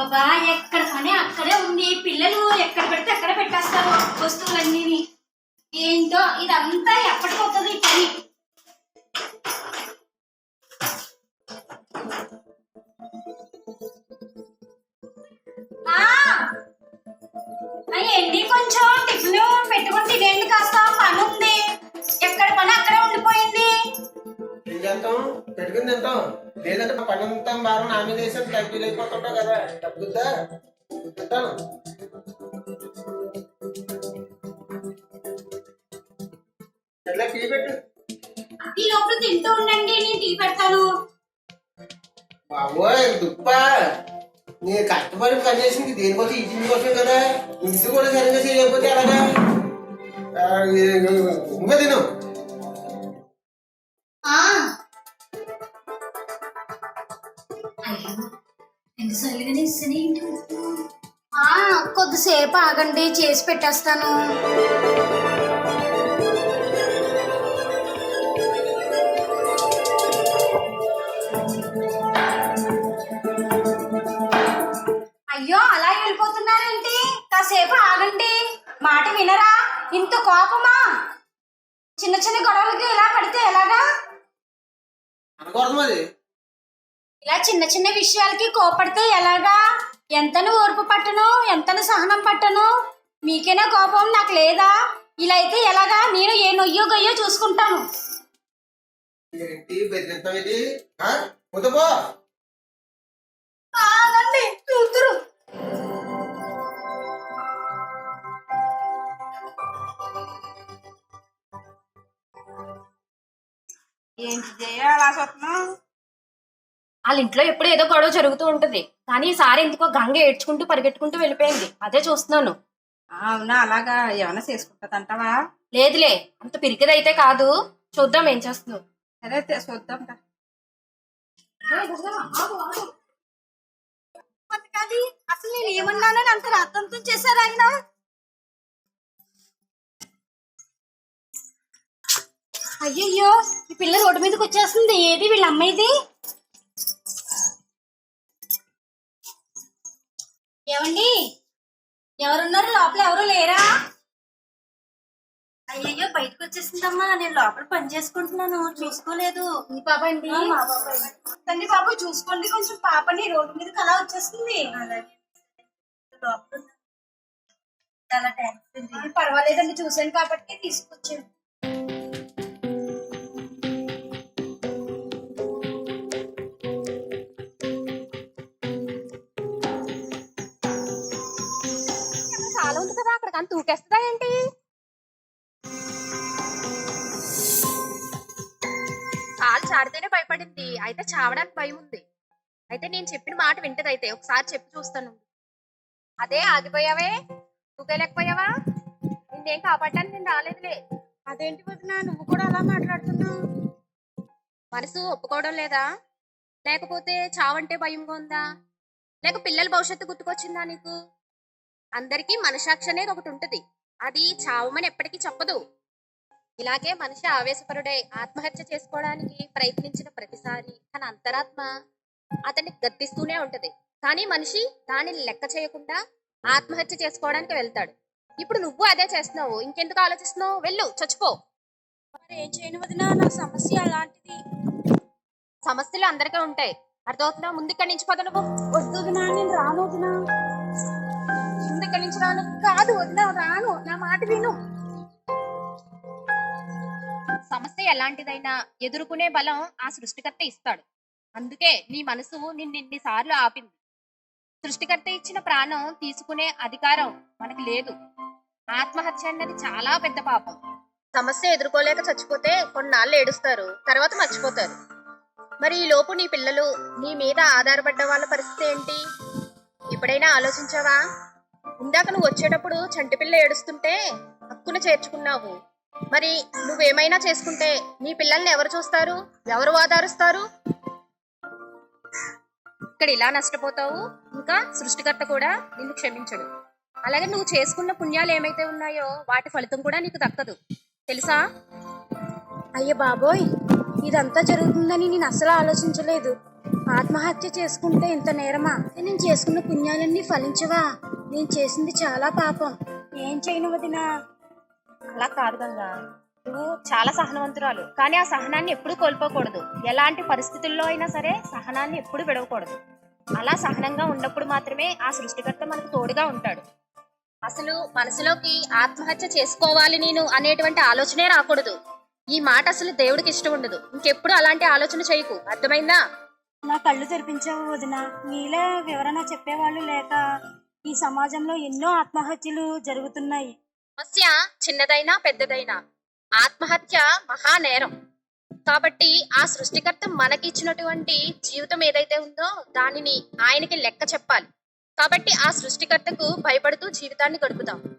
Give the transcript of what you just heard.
అబ్బాబా ఎక్కడ పని అక్కడే ఉంది. పిల్లలు ఎక్కడ పెడితే అక్కడ పెట్టేస్తారు వస్తువులన్నీ ఏంటో ఇదంతా ఎప్పటికొస్తుంది ఈ పని. ఆ! ఏంటి కొంచెం టిఫిన్ పెట్టుకుని తినేయండి కాస్త పని ఉంది ఎక్కడ పని అక్కడే ఉండిపోయింది. ఏం చేస్తాం? పెట్టుకుని తింటాం లేదంటే మా పని అంతా భారం నా మీద వేసాను తగ్గి అయిపోతుంటావు కదా తగ్గుద్దా తింటాను ఎట్లా టీ పెట్టు ఈ లోపల తింటూ ఉండండి నేను టీ పెడతాను బాబోయ్ దుప్ప నేను కష్టపడి పని చేసింది దేనికోసం ఇంటి కోసం కదా ఇంటి కూడా సరిగ్గా చేయకపోతే ఇంకా తిను అయ్యో ఎన్నిసార్లుగానే ఇస్తాను ఆ కొద్దిసేపు ఆగండి చేసి పెట్టేస్తాను. అయ్యో అలా వెళ్ళిపోతున్నారేంటి? కాసేపు ఆగండి. మాట వినరా? ఇంత కోపమా? చిన్న చిన్న గొడవలకి ఇలా పడితే ఎలాగా? అనకూడదు మరి. ఇలా చిన్న చిన్న విషయాలకి కోపడితే ఎలాగా? ఎంతను ఓర్పు పట్టను? ఎంతను సహనం పట్టను? మీకేనా కోపం? నాకు లేదా? ఇలా అయితే ఎలాగా? నేను ఏ నొయ్యో గొయ్యో చూసుకుంటాను. ఏంటి? బెదిరిస్తాం ఏంటి కుదపో ఆగండి కూతురు. ఏంటి జయ? అలా చూస్తున్నావు? వాళ్ళ ఇంట్లో ఎప్పుడు ఏదో గొడవ జరుగుతూ ఉంటది. కానీ ఈసారి ఎందుకో గంగ ఏడ్చుకుంటూ పరిగెట్టుకుంటూ వెళ్ళిపోయింది. అదే చూస్తున్నాను. అవునా? అలాగా ఏమైనా చేసుకుంటదంటావా లేదులే. అంత పిరికిదైతే కాదు. చూద్దాం ఏం చేస్తుందో సరే చూద్దాం అసలు నేను ఏమన్నానని అంత రాత్రంతం చేశారు ఆయన? అయ్యయ్యో ఈ పిల్ల రోడ్డు మీదకి వచ్చేస్తుంది. ఏది వీళ్ళ అమ్మాయిది? ఏమండి? ఎవరున్నారు? లోపల ఎవరు లేరా? అయ్యయ్యో బయటకు వచ్చేసిందమ్మా. నేను లోపల పని చేసుకుంటున్నాను. చూసుకోలేదు. మీ పాప. అండి తండ్రి బాబు చూసుకోండి. కొంచెం పాపని రోడ్డు మీదకి అలా వచ్చేస్తుంది. చాలా థ్యాంక్స్ పర్వాలేదండి. చూశాను కాబట్టి తీసుకొచ్చాను. ఉంది కదా ఏంటి కాలు చాడితేనే భయపడింది. అయితే చావడానికి భయం ఉంది. అయితే నేను చెప్పిన మాట వింటది అయితే. ఒకసారి చెప్పి చూస్తాను. అదే ఆగిపోయావే? తూకేలేకపోయావా? నిన్నేం కాపాడడానికి నేను రాలేదులే. అదేంటి వదిన? నువ్వు కూడా అలా మాట్లాడుతున్నావు? మనసు ఒప్పుకోవడం లేదా? లేకపోతే చావంటే భయంగా ఉందా? లేక పిల్లల భవిష్యత్తు గుర్తుకొచ్చిందా నీకు? అందరికీ మనసాక్షి అనేది ఒకటి ఉంటది. అది చావమని ఎప్పటికీ చెప్పదు. ఇలాగే మనిషి ఆవేశపరుడై ఆత్మహత్య చేసుకోవడానికి ప్రయత్నించిన ప్రతిసారి తన అంతరాత్మ అతన్ని గద్దిస్తూనే ఉంటది. కానీ మనిషి దానిని లెక్క చేయకుండా ఆత్మహత్య చేసుకోవడానికి వెళ్తాడు. ఇప్పుడు నువ్వు అదే చేస్తున్నావు. ఇంకెందుకు ఆలోచిస్తున్నావు? వెళ్ళు చచ్చిపో. మరి ఏం చేయను వదినా? నా సమస్య అలాంటిది. సమస్యలు అందరికీ ఉంటాయి. అర్థమవుతుందా? ముందు ఇక్కడి నుంచి పద నువ్వు. వద్దు వదినా నేను రాను వదినా. ముందు ఇక్కడి నుంచి రాను కాదు వదిలా రాను నా మాట విను. సమస్య ఎలాంటిదైనా ఎదుర్కొనే బలం ఆ సృష్టికర్త ఇస్తాడు. అందుకే నీ మనసు నిన్ను ఇన్నిసార్లు ఆపింది. సృష్టికర్త ఇచ్చిన ప్రాణం తీసుకునే అధికారం మనకి లేదు. ఆత్మహత్య అన్నది చాలా పెద్ద పాపం. సమస్య ఎదుర్కోలేక చచ్చిపోతే కొన్నాళ్ళు ఏడుస్తారు తర్వాత మర్చిపోతారు. మరి ఈ లోపు నీ పిల్లలు నీ మీద ఆధారపడ్డ వాళ్ళ పరిస్థితి ఏంటి? ఎప్పుడైనా ఆలోచించావా? ఇందాక నువ్వు వచ్చేటప్పుడు చంటి పిల్ల ఏడుస్తుంటే హక్కున చేర్చుకున్నావు. మరి నువ్వేమైనా చేసుకుంటే నీ పిల్లల్ని ఎవరు చూస్తారు? ఎవరు ఓదారుస్తారు? ఇక్కడ ఇలా నష్టపోతావు. ఇంకా సృష్టికర్త కూడా నిన్ను క్షమించడు. అలాగే నువ్వు చేసుకున్న పుణ్యాలు ఏమైతే ఉన్నాయో వాటి ఫలితం కూడా నీకు దక్కదు. తెలుసా? అయ్య బాబోయ్! ఇదంతా జరుగుతుందని నేను అసలు ఆలోచించలేదు. ఆత్మహత్య చేసుకుంటే ఇంత నేరమా? నేను చేసుకున్న పుణ్యాలన్నీ ఫలించవా? నేను చేసింది చాలా పాపం. ఏం చేయను వదినా? అలా కాదు గంగా. నువ్వు చాలా సహనవంతురాలు. కానీ ఆ సహనాన్ని ఎప్పుడూ కోల్పోకూడదు. ఎలాంటి పరిస్థితుల్లో అయినా సరే సహనాన్ని ఎప్పుడూ విడవకూడదు. అలా సహనంగా ఉన్నప్పుడు మాత్రమే ఆ సృష్టికర్త మనకు తోడుగా ఉంటాడు. అసలు మనసులోకి ఆత్మహత్య చేసుకోవాలి నేను అనేటువంటి ఆలోచనే రాకూడదు. ఈ మాట అసలు దేవుడికి ఇష్టం ఉండదు. ఇంకెప్పుడు అలాంటి ఆలోచన చేయకు. అర్థమైందా? నా కళ్ళు తెరిపించావు వదిన. నీలే వివరణ చెప్పేవాళ్ళు లేక ఈ సమాజంలో ఎన్నో ఆత్మహత్యలు జరుగుతున్నాయి. సమస్య చిన్నదైనా పెద్దదైనా ఆత్మహత్య మహానేరం. కాబట్టి ఆ సృష్టికర్త మనకి ఇచ్చినటువంటి జీవితం ఏదైతే ఉందో దానిని ఆయనకి లెక్క చెప్పాలి. కాబట్టి ఆ సృష్టికర్తకు భయపడుతూ జీవితాన్ని గడుపుదాం.